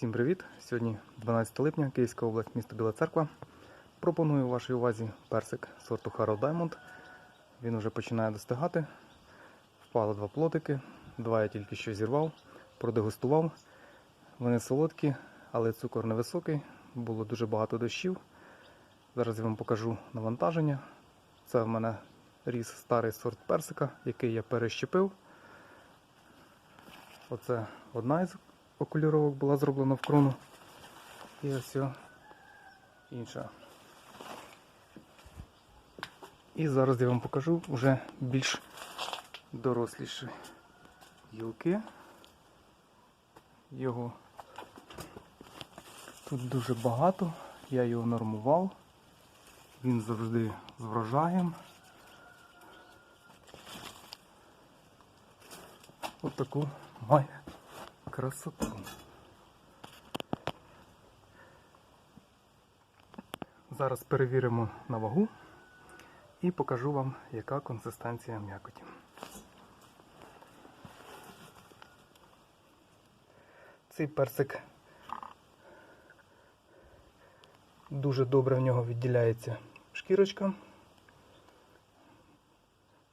Всім привіт! Сьогодні 12 липня, Київська область, місто Біла Церква. Пропоную вашій увазі персик сорту Harold Diamond. Він вже починає достигати. Впало два плотики, два я тільки що зірвав, продегустував. Вони солодкі, але цукор невисокий. Було дуже багато дощів. Зараз я вам покажу навантаження. Це в мене ріс старий сорт персика, який я перещепив. Оце одна із окуліровок була зроблена в крону. І ось інша. І зараз я вам покажу вже більш доросліші гілки. Його тут дуже багато, я його нормував. Він завжди з врожаєм. Ось таку має красоту. Зараз перевіримо на вагу і покажу вам, яка консистенція м'якоті. Цей персик дуже добре в нього відділяється шкірочка.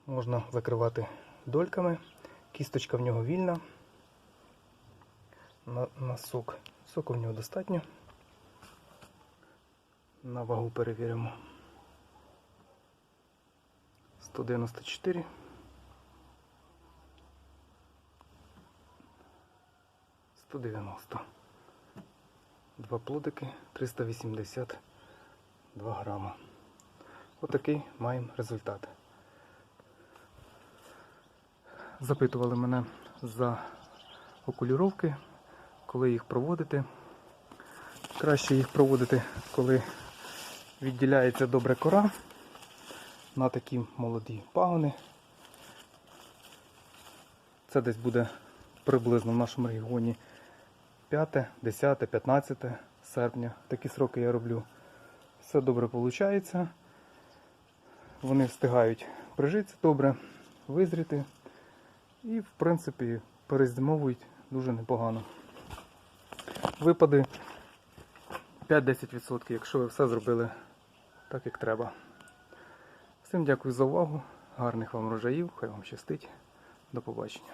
Можна закривати дольками. Кісточка в нього вільна. На, на сок. Соку в нього достатньо. На вагу перевіримо. 194. Сто дев'яносто. Два плодики 382 грама. Отакий маємо результат. Запитували мене за окуліровки, коли їх проводити. Краще їх проводити, коли відділяється добре кора на такі молоді пагони. Це десь буде приблизно в нашому регіоні 5, 10, 15 серпня. Такі сроки я роблю. Все добре виходить. Вони встигають прижитися добре, визріти. І, в принципі, перезимовують дуже непогано. Випади 5-10%, якщо ви все зробили так, як треба. Всім дякую за увагу, гарних вам врожаїв, хай вам щастить. До побачення.